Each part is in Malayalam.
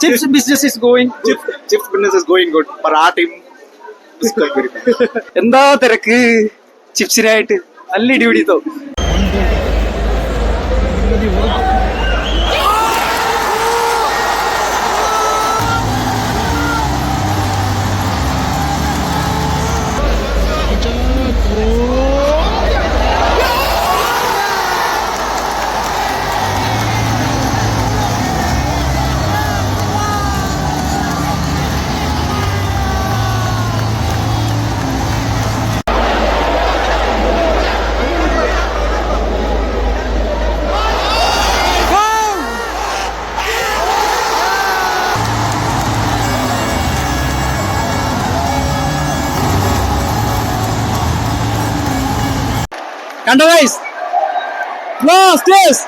chips business is going good. chips, chips business is going good. For our team, it's going very bad. എന്താ തിരക്ക് ചിപ്സിനായിട്ട് നല്ല ഇടിപിടിത്തോ കണ്ടോ ഗൈസ് ബ്ലാസ്റ്റേഴ്സ്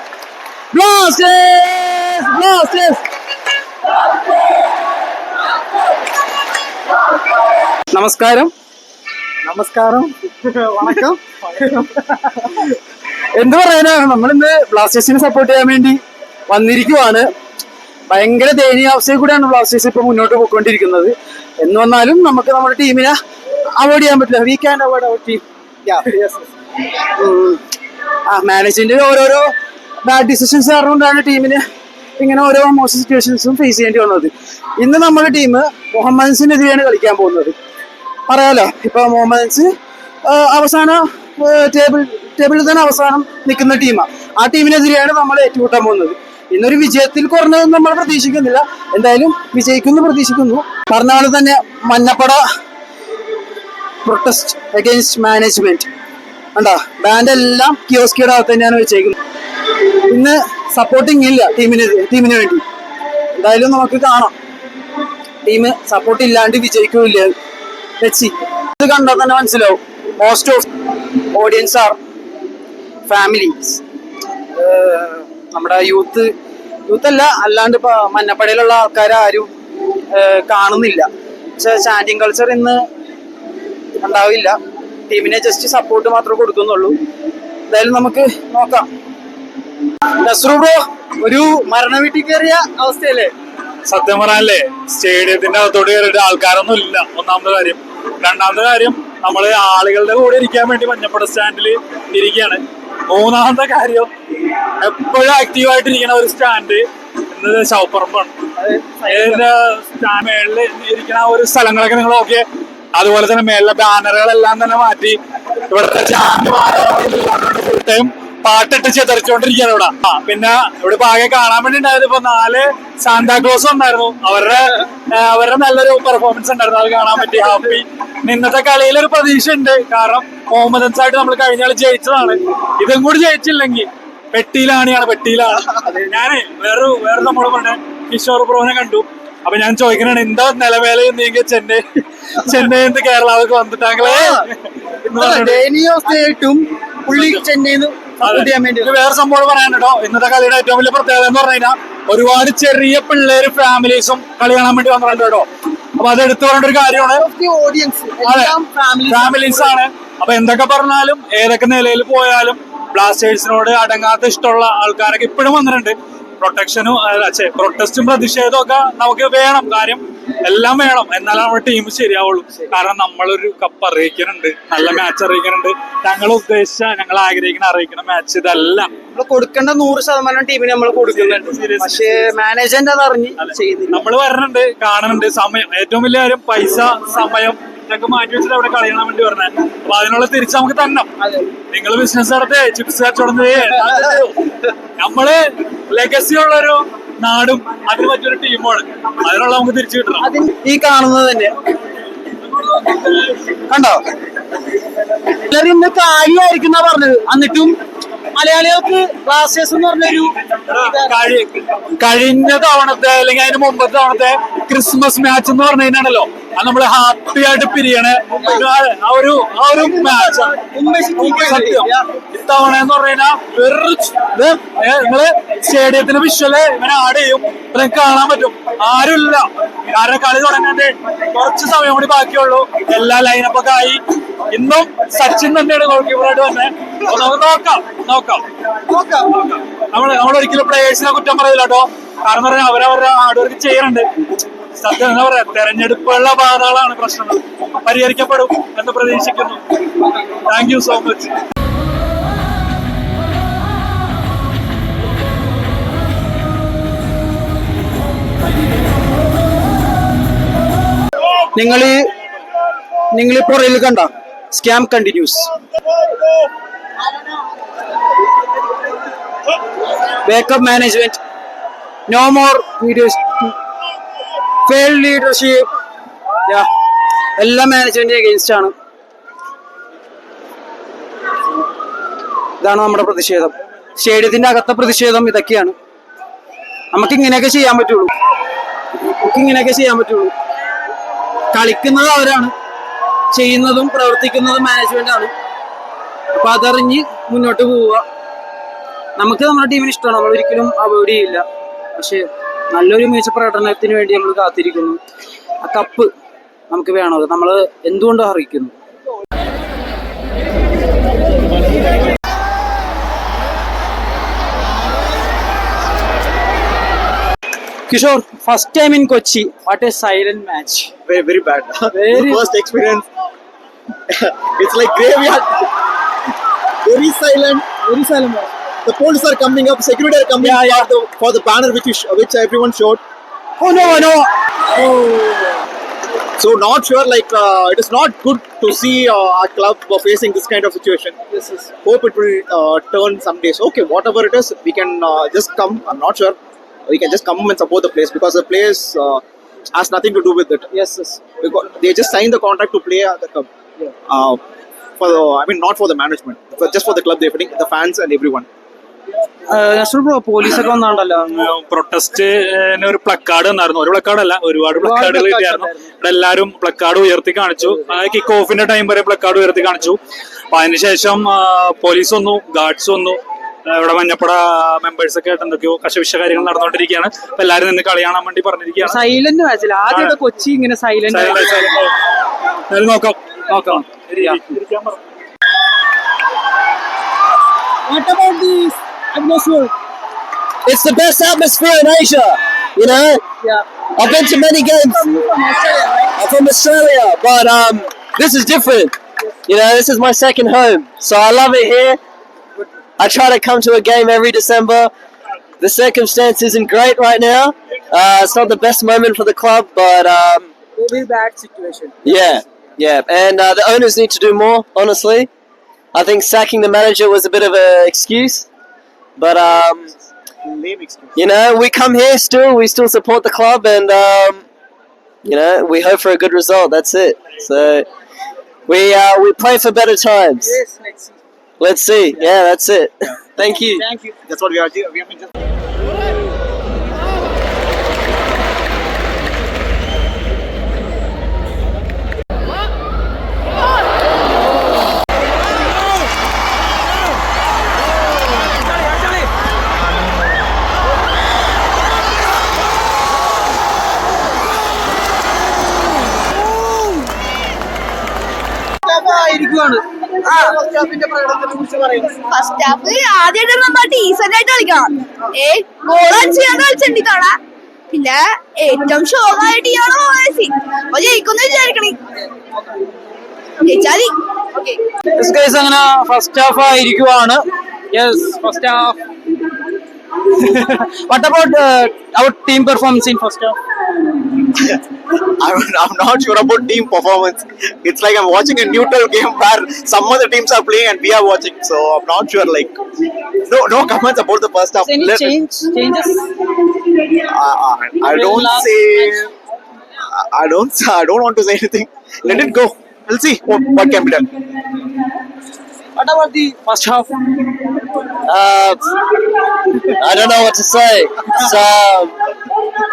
ബ്ലാസ്റ്റേഴ്സ് ബ്ലാസ്റ്റേഴ്സ് നമസ്കാരം. നമസ്കാരം. വണക്കം. എന്ത് പറയാനാണ് നമ്മളിന്ന് ബ്ലാസ്റ്റേഴ്സിനെ സപ്പോർട്ട് ചെയ്യാൻ വേണ്ടി വന്നിരിക്കുവാണ്. ഭയങ്കര ദയനീയാവസ്ഥയിൽ കൂടെയാണ് ബ്ലാസ്റ്റേഴ്സ് ഇപ്പൊ മുന്നോട്ട് പോയിക്കൊണ്ടിരിക്കുന്നത്. എന്ന് വന്നാലും നമുക്ക് നമ്മുടെ ടീമിനെ അവോയ്ഡ് ചെയ്യാൻ പറ്റില്ല. We can avoid our team ആ മാനേജ്മെന്റ് ഓരോരോ ബാഡ് ഡിസിഷൻസ് കാരണമാണ് ടീമിന് ഇങ്ങനെ ഓരോ മോശം സിറ്റുവേഷൻസും ഫേസ് ചെയ്യേണ്ടി വന്നത്. ഇന്ന് നമ്മുടെ ടീം മുഹമ്മദ്സിനെതിരെയാണ് കളിക്കാൻ പോകുന്നത്. പറയാലോ? ഇപ്പൊ മുഹമ്മദ്സ് അവസാന ടേബിൾ ടേബിളിൽ തന്നെ അവസാനം നിൽക്കുന്ന ടീമാണ് ആ. ടീമിനെതിരെയാണ് നമ്മൾ ഏറ്റുമുട്ടാൻ പോകുന്നത്. ഇന്നൊരു വിജയത്തിൽ കുറഞ്ഞത് നമ്മൾ പ്രതീക്ഷിക്കുന്നില്ല. എന്തായാലും വിജയിക്കുന്നു പ്രതീക്ഷിക്കുന്നു. പറഞ്ഞ പോലെ തന്നെ മഞ്ഞപ്പട പ്രൊട്ടസ്റ്റ് അഗെയിൻസ്റ്റ് മാനേജ്മെന്റ് കണ്ടാ? ബാൻഡ് എല്ലാം കിയോസ്കിയുടെ അകത്ത് തന്നെയാണ് വെച്ചേക്കുന്നത്. ഇന്ന് സപ്പോർട്ടിങ് ഇല്ല ടീമിന് ടീമിന് വേണ്ടി. എന്തായാലും നമുക്ക് കാണാം. ടീം സപ്പോർട്ട് ഇല്ലാണ്ട് വിജയിക്കില്ല? വെച്ചി ഇത് കണ്ടാൽ തന്നെ മനസ്സിലാവും. Most of audience are families നമ്മുടെ യൂത്ത് യൂത്ത് അല്ല അല്ലാണ്ട് ഇപ്പൊ മഞ്ഞപ്പടയിലുള്ള ആൾക്കാരും കാണുന്നില്ല. പക്ഷെ ചാൻഡിങ് കൾച്ചർ ഇന്ന് ഉണ്ടാവില്ല. ടീമിനെ ജസ്റ്റ് സപ്പോർട്ട് മാത്രമേ കൊടുക്കുന്നുള്ളൂ. എന്തായാലും നമുക്ക് നോക്കാം. നസ്രു ബ്രോ ഒരു മരണ വീട്ടിൽ കയറിയ അവസ്ഥയല്ലേ? സത്യം പറയാനല്ലേ സ്റ്റേഡിയത്തിന്റെ അകത്തോട് കയറിയിട്ട് ആൾക്കാരൊന്നും ഇല്ല. ഒന്നാമത്തെ കാര്യം. രണ്ടാമത്തെ കാര്യം നമ്മൾ ആളുകളുടെ കൂടെ ഇരിക്കാൻ വേണ്ടി മഞ്ഞപ്പട സ്റ്റാൻഡിൽ ഇരിക്കുകയാണ്. മൂന്നാമത്തെ കാര്യം എപ്പോഴും ആക്റ്റീവ് ഇരിക്കുന്ന ഒരു സ്റ്റാൻഡ് എന്നത് ശവപ്പറമ്പാണ്. ഇതിന്റെ സ്റ്റാ- മേളിൽ ഇരിക്കുന്ന ആ ഒരു സ്ഥലങ്ങളൊക്കെ നിങ്ങൾ നോക്കിയേ അതുപോലെ തന്നെ മേലെ ബാനറുകളെല്ലാം തന്നെ മാറ്റി ഇവിടുത്തെ ടൈം പാട്ടിട്ട് ചെതറിച്ചോണ്ടിരിക്കാണ് ഇവിടെ. ആ പിന്നെ ഇവിടെ ആകെ കാണാൻ വേണ്ടി ഉണ്ടായത് ഇപ്പൊ നാല് സാന്താക്ലോസ് ഉണ്ടായിരുന്നു അവരുടെ അവരുടെ നല്ലൊരു പെർഫോമൻസ് ഉണ്ടായിരുന്നു. അത് കാണാൻ പറ്റി. ഹാപ്പി. ഇന്നത്തെ കളിയിൽ ഒരു പ്രതീക്ഷ ഉണ്ട് കാരണം മുഹമ്മദൻസ് ആയിട്ട് നമ്മൾ കഴിഞ്ഞ കളി ജയിച്ചതാണ്. ഇതും കൂടി ജയിച്ചില്ലെങ്കിൽ പെട്ടിയിലാണിയാണ് പെട്ടിയിലാണ്. ഞാനേ വേറൊരു വേറെ നമ്മൾ പറഞ്ഞ കിഷോർ പ്രോനെ കണ്ടു. അപ്പൊ ഞാൻ ചോദിക്കണാണ് എന്താ നിലവേല നീங்க ചെന്നൈ ചെന്നൈ നിന്ന് കേരളാവിലേക്ക് വന്നിട്ടാങ്ങളെ? എന്ന് ദയനീയാവസ്ഥയായിട്ടും പുള്ളി ചെന്നൈന്ന് വേറെ സംഭവം പറയാനുണ്ടോ ഇന്നത്തെ കളിയുടെ ഏറ്റവും വലിയ പ്രത്യേകത എന്ന് പറഞ്ഞു കഴിഞ്ഞാൽ ഒരുപാട് ചെറിയ പിള്ളേര് ഫാമിലീസും കളി കാണാൻ വേണ്ടി വന്നിട്ടുണ്ട് കേട്ടോ. അപ്പൊ അത് എടുത്തു പറയേണ്ട ഒരു കാര്യമാണ്. ഫാമിലീസ് ആണ്. അപ്പൊ എന്തൊക്കെ പറഞ്ഞാലും ഏതൊക്കെ നിലയിൽ പോയാലും ബ്ലാസ്റ്റേഴ്സിനോട് അടങ്ങാത്ത ഇഷ്ടമുള്ള ആൾക്കാരൊക്കെ ഇപ്പോഴും വന്നിട്ടുണ്ട്. പ്രൊട്ടക്ഷനും പ്രൊട്ടസ്റ്റും പ്രതിഷേധവും ഒക്കെ നമുക്ക് വേണം കാര്യം എല്ലാം വേണം. എന്നാലും നമ്മുടെ ടീം ശരിയാവുള്ളൂ. കാരണം നമ്മളൊരു കപ്പ് അറിയിക്കുന്നുണ്ട്. നല്ല മാച്ച് അറിയിക്കുന്നുണ്ട്. ഞങ്ങൾ ഉദ്ദേശിച്ച ഞങ്ങൾ ആഗ്രഹിക്കുന്ന അറിയിക്കുന്ന മാച്ച് ഇതല്ല. നമ്മൾ കൊടുക്കേണ്ട നൂറ് ശതമാനം ടീമിന് നമ്മൾ കൊടുക്കുന്നുണ്ട്. പക്ഷേ മാനേജ്മെന്റ് അത് അറിഞ്ഞ് നമ്മൾ വരണുണ്ട് കാണുന്നുണ്ട്. സമയം. ഏറ്റവും വലിയ കാര്യം പൈസ സമയം. ഇതൊക്കെ മാറ്റി വെച്ചിട്ട് അവിടെ കളയണം വേണ്ടി പറഞ്ഞത് അപ്പൊ അതിനുള്ള തിരിച്ച് നമുക്ക് തരണം. നിങ്ങൾ ബിസിനസ് നടത്തേ ചിപ്സ് കച്ചവടം നമ്മൾ ലെഗസി ഉള്ളൊരു നാടും അതിന് പറ്റിയൊരു ടീമാണ് അതിനുള്ള നമുക്ക് തിരിച്ചു കിട്ടണം. ഈ കാണുന്നത് തന്നെ. കണ്ടോ? എല്ലാരും ഇന്ന് കാര്യമായിരിക്കും എന്നാ പറഞ്ഞത്. എന്നിട്ടും മലയാളികൾക്ക് ബ്ലാസ്റ്റേഴ്സ് എന്ന് പറഞ്ഞൊരു കഴി- കഴിഞ്ഞ തവണത്തെ അല്ലെങ്കിൽ അതിന് മുമ്പത്തെ തവണത്തെ ക്രിസ്മസ് മാച്ച് എന്ന് പറഞ്ഞു കഴിഞ്ഞാണല്ലോ. നമ്മൾ ഹാപ്പി ആയിട്ട് പിരിയണ. ആ ഒരു ആ ഒരു മാച്ച് സത്യം. ഇത്തവണ എന്ന് പറയുന്ന വെറു നിങ്ങൾ സ്റ്റേഡിയത്തിന്റെ വിഷ്വൽ ഇങ്ങനെ ആഡ് ചെയ്യും. നിങ്ങൾക്ക് കാണാൻ പറ്റും. ആരുമില്ല. കാരണം കളി തുടങ്ങാണ്ട് കുറച്ച് സമയം കൂടി ബാക്കിയുള്ളൂ. എല്ലാ ലൈനപ്പൊക്കെ ആയി. ഇന്നും സച്ചിൻ തന്നെയാണ് ഗോൾ കീപ്പറായിട്ട് അപ്പൊ നമുക്ക് നോക്കാം നോക്കാം. നമ്മൾ നമ്മൾ ഒരിക്കലും പ്ലേയേഴ്സിനെ കുറ്റം പറയില്ല കേട്ടോ. കാരണം പറഞ്ഞാൽ അവരവരുടെ ഹാർഡ് വർക്ക് ചെയ്യാറുണ്ട് സത്യം എന്താ പറയാ തെരഞ്ഞെടുപ്പുള്ള പാതകളാണ് പ്രശ്നങ്ങൾ പരിഹരിക്കപ്പെടും എന്ന് പ്രതീക്ഷിക്കുന്നു. താങ്ക് സോ മച്ച് നിങ്ങൾ നിങ്ങൾ ഈ പുറയിൽ കണ്ട scam continues backup management no more videos fail leadership എല്ലാ മാനേജ്മെന്റിന് അഗെയിൻസ്റ്റ് ആണ്. ഇതാണ് നമ്മുടെ പ്രതിഷേധം. സ്റ്റേഡിയത്തിന്റെ അകത്തെ പ്രതിഷേധം ഇതൊക്കെയാണ്. നമുക്ക് ഇങ്ങനെയൊക്കെ ചെയ്യാൻ പറ്റുള്ളൂ. നമുക്ക് ഇങ്ങനെയൊക്കെ ചെയ്യാൻ പറ്റുള്ളൂ. കളിക്കുന്നത് അവരാണ്. ചെയ്യുന്നതും പ്രവർത്തിക്കുന്നതും മാനേജ്മെന്റ് ആണ്. അപ്പൊ അതറിഞ്ഞ് മുന്നോട്ട് പോവുക. നമുക്ക് നമ്മുടെ ടീമിന് ഇഷ്ടമാണ്. നമ്മൾ ഒരിക്കലും അവോയ്ഡ് ചെയ്യില്ല. പക്ഷെ നല്ലൊരു മികച്ച പ്രകടനത്തിന് വേണ്ടി നമ്മൾ കാത്തിരിക്കുന്നു. ആ കപ്പ് നമുക്ക് വേണോ നമ്മൾ എന്തുകൊണ്ട് അറിയിക്കുന്നു Kishore first time in Kochi. What a silent match very bad very first experience it's like grave very silent. Very silent the police are coming up, security are coming yeah, yeah. For, the, for the banner which, sh- which everyone showed. Oh no, no. Oh. So not sure. Like uh, it is not good to see uh, our club facing this kind of situation. Yes. Hope it will uh, turn some days. Okay, whatever it is, we can uh, just come. I'm not sure. We can just come and support the place because the place uh, has nothing to do with it. Yes, yes. Because they just signed the contract to play at the club. Yeah. Uh, for the, I mean, not for the management, but just for the club, they're putting the fans and everyone. National bro പോലീസൊക്കെ വന്നാണ്ടല്ലോ പ്രൊട്ടസ്റ്റിന് ഒരു പ്ലക്കാർഡ് വന്നായിരുന്നു. ഒരു പ്ലക്കാർഡ് അല്ല ഒരുപാട് പ്ലക്കാർഡുകൾ കിട്ടിയായിരുന്നു. ഇവിടെ എല്ലാവരും പ്ലക്കാർഡ് ഉയർത്തി കാണിച്ചു. കിക്ക് ഓഫിന്റെ ടൈം വരെ പ്ലക്കാർഡ് ഉയർത്തി കാണിച്ചു. അപ്പൊ അതിനുശേഷം പോലീസ് വന്നു ഗാർഡ്സ് വന്നു. ഇവിടെ മഞ്ഞപ്പട മെമ്പേഴ്സ് ഒക്കെ ആയിട്ട് എന്തൊക്കെയോ കശവിശ കാര്യങ്ങൾ നടന്നുകൊണ്ടിരിക്കുകയാണ്. അപ്പൊ എല്ലാവരും നിന്ന് കളി കാണാൻ വേണ്ടി പറഞ്ഞിരിക്കുകയാണ്. സൈലന്റ് മാച്ചിൽ ആദ്യമായിട്ട് കൊച്ചി ഇങ്ങനെ സൈലന്റ് നോക്കാം. നോക്കാം. About this atmosphere? it's the best atmosphere in Asia. You know, Yeah. I've been to many games. I'm from Australia, but um, this is different. You know, this is my second home, so I love it here. I try to come to a game every December. The circumstance isn't great right now. Uh, it's not the best moment for the club, but um, Very bad situation. yeah, yeah. And uh, the owners need to do more. Honestly, I think sacking the manager was a bit of an excuse, but um, you know, we come here still, we still support the club, and um, you know, we hope for a good result. That's it. So we uh, we play for better times. Yes, let's see. Let's see. Yeah, that's it. Thank you. Thank you. That's what we are. We have been just. First half ആദ്യമായിട്ട് നമ്മൾ ഡീസന്റ് ആയിട്ട് കളിക്കണം. ഏ ഗോൾ അടിച്ചാണ്ട് കളിച്ചിട്ടുണ്ട് കാണാ പിന്നെ ഏറ്റവും ഷോർട്ടായ ടീമാണ് മെസ്സി. അപ്പൊ ജയിക്കുന്നു വിചാരിക്കണേ. guys, അങ്ങനെ first half ആയിരിക്കുവാണ്. Yes first half what about our team performance in first half I'm, I'm not sure about team performance. It's like I'm watching a neutral game where some other teams are playing and we are watching. So I'm not sure. Like, no, no comments about the first half. any Let- change changes Uh, I don't Last say. I don't. I don't want to say anything. Let it go. We'll see what, what can be done. what about the first half Uh, I don't know what to say. It's um,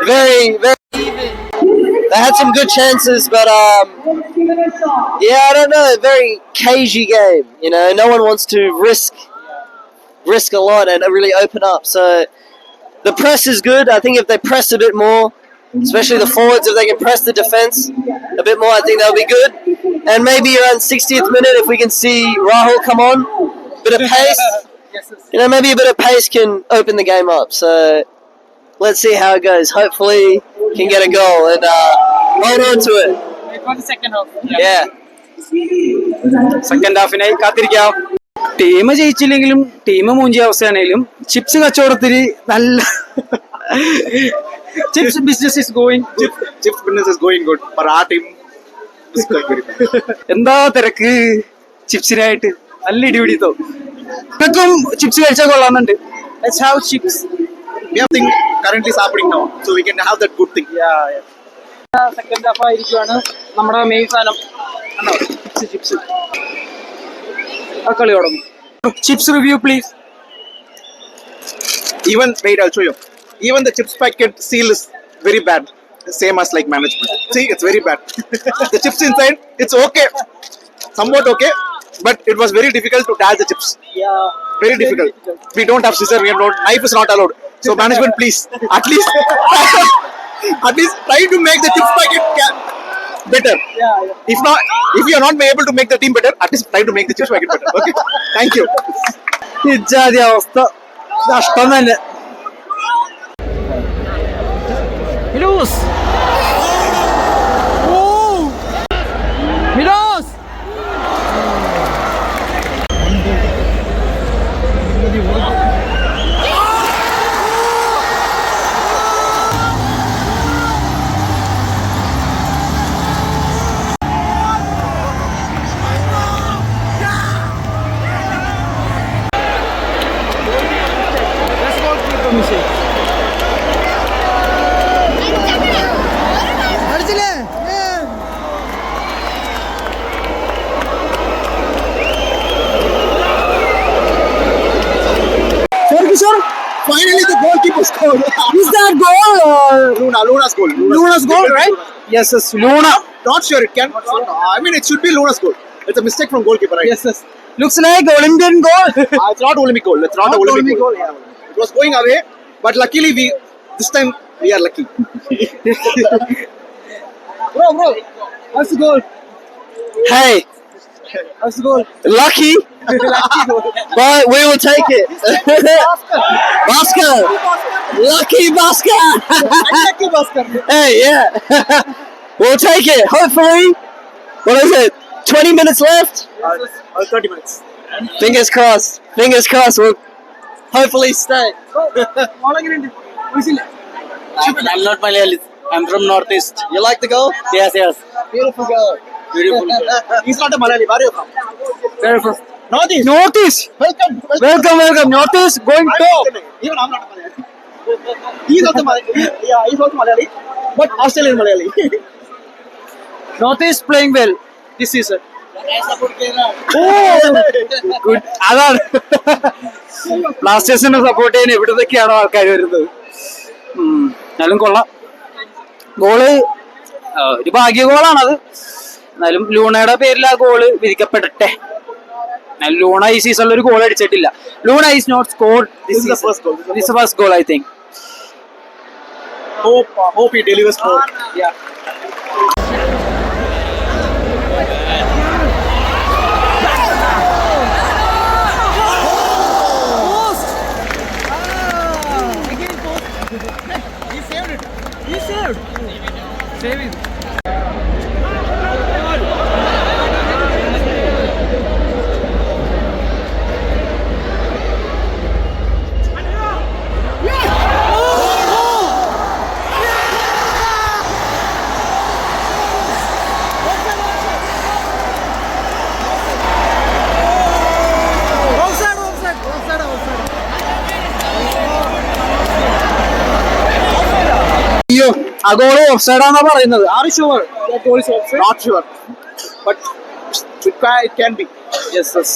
very, very even. They had some good chances, but um, yeah, I don't know. Very cagey game. You know, no one wants to risk risk a lot and really open up. So the press is good. I think if they press a bit more, especially the forwards, if they can press the defense a bit more, I think that'll be good. And maybe around 60th minute, if we can see Rahul come on, bit of pace. you know, maybe a bit of pace can open the game up. So let's see how it goes. Hopefully, can get a goal and uh, hold on to it. Yeah. Second ഹാഫിനായി കാത്തിരിക്കാം ടീം ജയിച്ചില്ലെങ്കിലും ടീം മൂഞ്ചിയ അവസ്ഥയാണെങ്കിലും ചിപ്സ് കച്ചവടത്തിന് നല്ല chips business is going Chips, chips business is going good, but our team is going very bad. എന്താ തിരക്ക് ചിപ്സിനായിട്ട് നല്ല ഇടിപിടിത്തോ ഇതൊക്കെ ചിപ്സ് കഴിച്ചാൽ കൊള്ളാന്നുണ്ട് Let's have chips. We have thing currently is happening now, so we can have that good thing. Second half ആയിരിക്കുവാണ് നമ്മുടെ മെയിൻ സാധനം കണ്ടോ ചിപ്സ് ചിപ്സ് ആ കളി തുടങ്ങും chips review please Even wait, I'll show you. Even the chips packet seal is very bad. Same as like management. See, it's very bad. the chips inside, it's okay, somewhat okay, but it was very difficult to dash the chips. Very difficult. We don't have scissor. We have not knife is not allowed. So management, please, at least, at least try to make the chips packet ca- better. If not, if you are not able to make the team better, at least try to make the chips packet better. Okay. Thank you. ഇജാതി അവസ്ഥ നഷ്ടം തന്നെ Milos goal, right? Yes, yes, Luna. Not sure it can. I mean, it should be Luna's goal. It's a mistake from goalkeeper, right? Yes, yes. Looks like Olympian goal. Uh, it's not Olympic goal. It's not, Not a Olympic, Olympic goal. goal, yeah. It was going away, but luckily we this time we are lucky. bro, bro, how's the goal? Hey, How's the goal? lucky, but we will take it. Basker, lucky Basker. Lucky basket. hey, yeah, we'll take it. Hopefully, what is it? Twenty minutes left. Uh, 30 minutes. Fingers crossed. Fingers crossed. We'll hopefully stay. I'm not Malayali. I'm from Northeast. You like the girl? Yes, yes. Beautiful girl. Beautiful. He's not a Malayali. Where are you from north east welcome welcome north east going to Malayali north east playing well this season അതാണ്. ബ്ലാസ്റ്റേഴ്സിനെ സപ്പോർട്ട് ചെയ്യാൻ എവിടുന്നൊക്കെയാണോ ആൾക്കാർ വരുന്നത്? എന്നാലും കൊള്ളാം. ഗോൾ ഒരു ഭാഗ്യ ഗോളാണത് എന്നാലും ലൂണയുടെ പേരിൽ ആ ഗോൾ വിധിക്കപ്പെടട്ടെ. ലൂൺ ഈ സീസണിൽ ഒരു ഗോൾ അടിച്ചിട്ടില്ല. Luna is not score first goal I think hope hope deliver score ya ആ ഗോൾ ഓഫ്സൈഡാന്നാ പറയുന്നത് are sure. But it can, it can be. Yes yes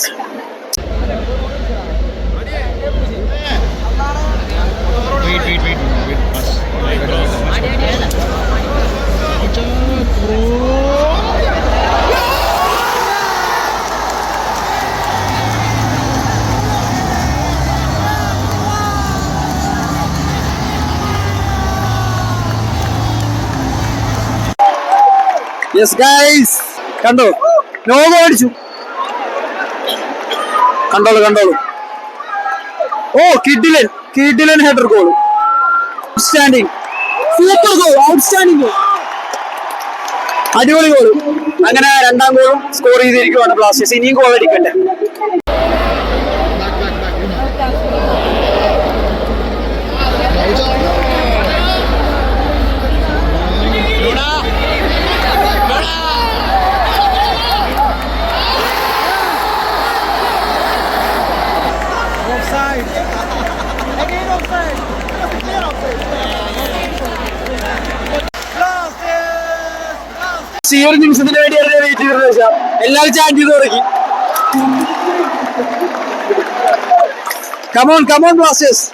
yes guys കണ്ടോ? നോ അടിച്ചു. കണ്ടോളൂ കണ്ടോളൂ. ഓ കിഡിലൻ. കിഡിലൻ header goal outstanding super goal outstanding goal അടിപൊളി ഗോൾ അങ്ങനെ രണ്ടാം ഗോളും സ്കോർ ചെയ്തിരിക്കുവാണ് ബ്ലാസ്റ്റേഴ്സ്. ഇനിയും ഗോൾ അടിക്കട്ടെ ഒരു നിമിഷത്തിന് വേണ്ടിയാണ് വെയിറ്റ് എല്ലാവരും ചാൻഡ് ചെയ്ത് തുടങ്ങി come on come on Blasters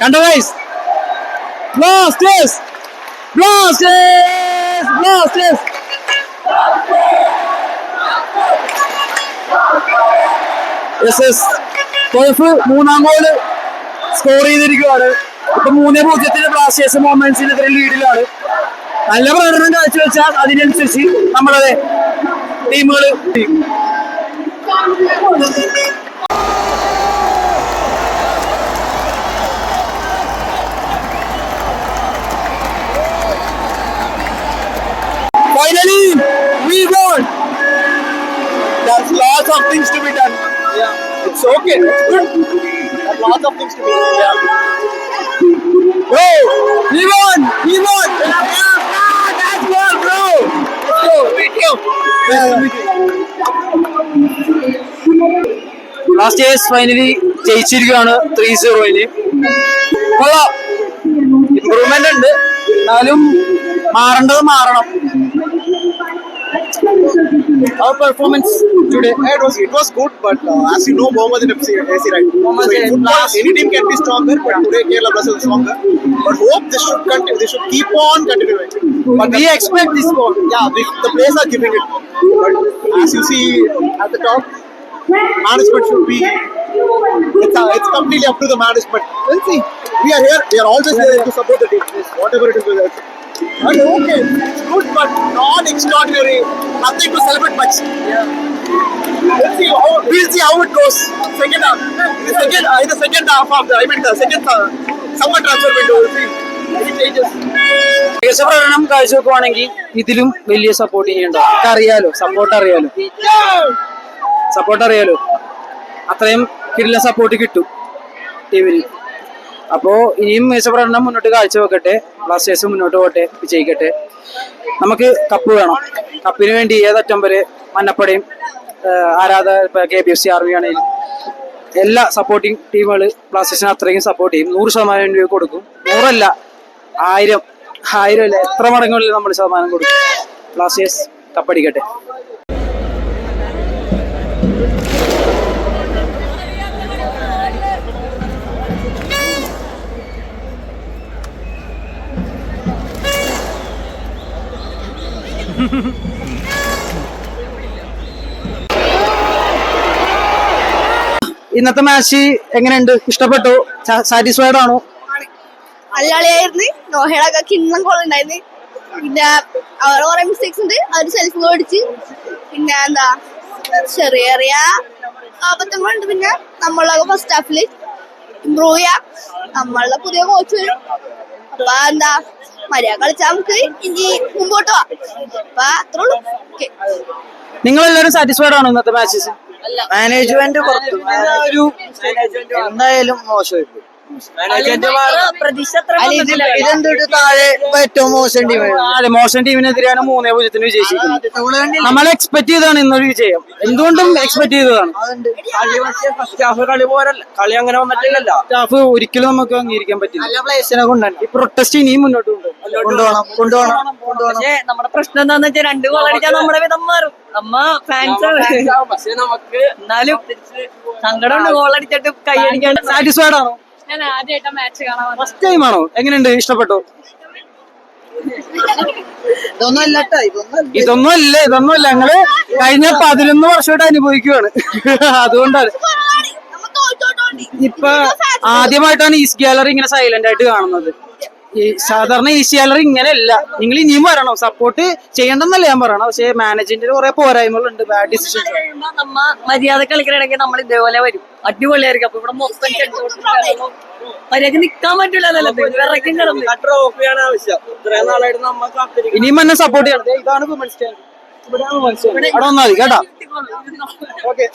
കണ്ടോ ഗൈസ് ബ്ലാസ്റ്റേഴ്സ് ബ്ലാസ്റ്റേഴ്സ് ബ്ലാസ്റ്റേഴ്സ് എസ് എസ് തോഫ് മൂന്നാം ഗോൾ സ്കോർ ചെയ്തിരിക്കുകയാണ്. ഇപ്പൊ മൂന്നേ പൂജ്യത്തിന് ബ്ലാസ്റ്റേഴ്സ് മൊമെന്റ്സിനെതിരെ ലീഡിലാണ് നല്ല പ്രകടനം കാഴ്ചവെച്ചാൽ അതിനനുസരിച്ച് നമ്മളെ ടീമുകൾ Of things to be done. Yeah, it's okay. It's good. There's lots of things to be done. Yeah. Bro, we won. We won. That's good, bro. Go. Meet you. Nice to meet you. Blasters finally ജയിച്ചിരിക്കുകയാണ് ത്രീ സീറോയിൽ കൊള്ളാം ഇമ്പ്രൂവ്മെന്റ് ഉണ്ട് എന്നാലും മാറേണ്ടത് മാറണം Our performance today it was it was good, but uh, as you know, Mohammed in FC, AC right. So in football, any team can be stronger, but today Kerala Blasters is stronger. But hope this should continue. They should keep on continuing. But we expect this goal yeah, the, the players are giving it. But as you see at the top, management should be. It's, uh, it's completely up to the management. We'll see. We are here. We are always there to support the team. Whatever it is. But okay, it's good, but not extraordinary. Nothing to celebrate much. Yeah. We'll see how we'll see how it goes. Second half, the second, uh, in the second half of the, I mean the second uh, summer transfer window. We'll see. പ്രകടനം കാഴ്ചവെക്കുവാണെങ്കിൽ ഇതിലും വലിയ സപ്പോർട്ട് ചെയ്യണ്ടോ അറിയാലോ സപ്പോർട്ട് അറിയാലോ സപ്പോർട്ട് അറിയാലോ അത്രയും കിടില സപ്പോർട്ട് കിട്ടും ടീമിന് അപ്പോ ഇനിയും മികച്ച പ്രകടനം മുന്നോട്ട് കാഴ്ചവെക്കട്ടെ. ബ്ലാസ്റ്റേഴ്സ് മുന്നോട്ട് പോട്ടെ വിജയിക്കട്ടെ. നമുക്ക് കപ്പ് വേണം. കപ്പിന് വേണ്ടി ഏതറ്റം വരെ മന്നപ്പടയും ആഹ് ആരാധ K B F C army ആണെങ്കിലും എല്ലാ സപ്പോർട്ടിങ് ടീമുകൾ ബ്ലാസ്റ്റേഴ്സിനെ അത്രയും സപ്പോർട്ട് ചെയ്യും. നൂറ് ശതമാനം രൂപ കൊടുക്കും. നൂറല്ല ആയിരം ആയിരം അല്ല എത്ര മടങ്ങുകളിൽ നമ്മൾ ശതമാനം കൊടുക്കും. ബ്ലാസ്റ്റേഴ്സ് കപ്പടിക്കട്ടെ ഇന്നത്തെ മാച്ച് എങ്ങനെയുണ്ട്? ഇഷ്ടപ്പെട്ടു? സാറ്റിസ്ഫൈഡ് ആണോ? നല്ല കളിയായിരുന്നു നോഹയുടെ കിണ്ണം കോളുണ്ടായിരുന്നു പിന്നെ അവരുടെ കുറെ മിസ്റ്റേക്സ് ഉണ്ട്. അവർ സെൽഫ് ഗോൾ അടിച്ച്. പിന്നെ എന്താ? ചെറിയ ചെറിയ അബദ്ധങ്ങളുണ്ട് പിന്നെ നമ്മളൊക്കെ ഫസ്റ്റ് ഹാഫിൽ ഇമ്പ്രൂവ് ചെയ്യാം. നമ്മളുടെ പുതിയ കോച്ച് വരും. അപ്പൊ എന്താ? മര്യാദ കളിച്ചാൽ നമുക്ക് ഇനി മുമ്പോട്ട് പോവാം അപ്പൊ അത്രേ ഉള്ളൂ. നിങ്ങൾ എല്ലാവരും സാറ്റിസ്ഫൈഡ് ആണോ ഇന്നത്തെ മാച്ചസ് മാനേജ്മെന്റ് പുറത്തു ഒരു എന്തായാലും മോശമായിപ്പോയി. ഇതെന്തൊരു താഴെ ഏറ്റവും മോശം ടീം അതെ മോശം ടീമിനെതിരെയാണ് മൂന്നേ പൂജ്യത്തിന് വിജയിച്ചിരിക്കുന്നത്. നമ്മൾ എക്സ്പെക്ട് ചെയ്തതാണ് ഇന്നൊരു വിജയം. എന്തുകൊണ്ടും എക്സ്പെക്ട് ചെയ്തതാണ്. കളി പക്ഷേ ഫസ്റ്റ് ഹാഫ് കളി പോരല്ല. കളി അങ്ങനെ വന്നിട്ടില്ലല്ലോ. സ്റ്റാഫ് ഒരിക്കലും നമുക്ക് അംഗീകരിക്കാൻ പറ്റില്ല. നല്ല പ്ലേസിനെ കൊണ്ടുവരണം. ഈ പ്രൊട്ടസ്റ്റ് ഇനിയും മുന്നോട്ട് കൊണ്ടുപോകും കൊണ്ടുപോകണം കൊണ്ടുപോകണം. കൊണ്ടുപോകണം നമ്മുടെ പ്രശ്നം എന്താന്ന് വെച്ചാൽ രണ്ട് ഗോൾ അടിച്ചാൽ നമ്മുടെ വിധം മാറും. നമ്മ ഫാൻസ് പക്ഷെ നമുക്ക് എന്നാലും സങ്കടമുണ്ട് ഗോൾ അടിച്ചിട്ട് കൈ അടിക്കാണ്ട് സാറ്റിസ്ഫൈഡ് ആണോ? ഞാൻ ആദ്യമായിട്ട് മാച്ച് കാണാൻ. ഫസ്റ്റ് ടൈം ആണോ? എങ്ങനെയുണ്ട്? ഇഷ്ടപ്പെട്ടോ? ഇതൊന്നും അല്ല. ഇതൊന്നും അല്ല ഇതൊന്നും അല്ല ഞങ്ങൾ കഴിഞ്ഞ പതിനൊന്ന് വർഷമായിട്ട് അനുഭവിക്കുവാണ്. അതുകൊണ്ടാണ്. ഇപ്പൊ ആദ്യമായിട്ടാണ് ഈസ്റ്റ് ഗാലറി ഇങ്ങനെ സൈലന്റ് ആയിട്ട് കാണുന്നത്. ഈ സാധാരണ ഈ സാലറി ഇങ്ങനെയല്ല. നിങ്ങൾ ഇനിയും വരണം. സപ്പോർട്ട് ചെയ്യണ്ടെന്നല്ല ഞാൻ പറയണം പക്ഷേ മാനേജ്മെന്റിന് കുറെ പോരായ്മകളുണ്ട്. ബാഡ് ഡിസിഷൻ നമ്മ മര്യാദ കളിക്കണമെങ്കിൽ നമ്മൾ ഇതേപോലെ വരും. അടിപൊളിയായിരിക്കും. അപ്പൊ ഇവിടെ മൊത്തം മര്യാദയ്ക്ക് നിക്കാൻ കാത്തിരിക്കും ഇനിയും എന്നെ സപ്പോർട്ട് ചെയ്യണം. ഇതാണ് വുമൻസ് അവിടെ വന്നാൽ മതി കേട്ടോ. ഓക്കെ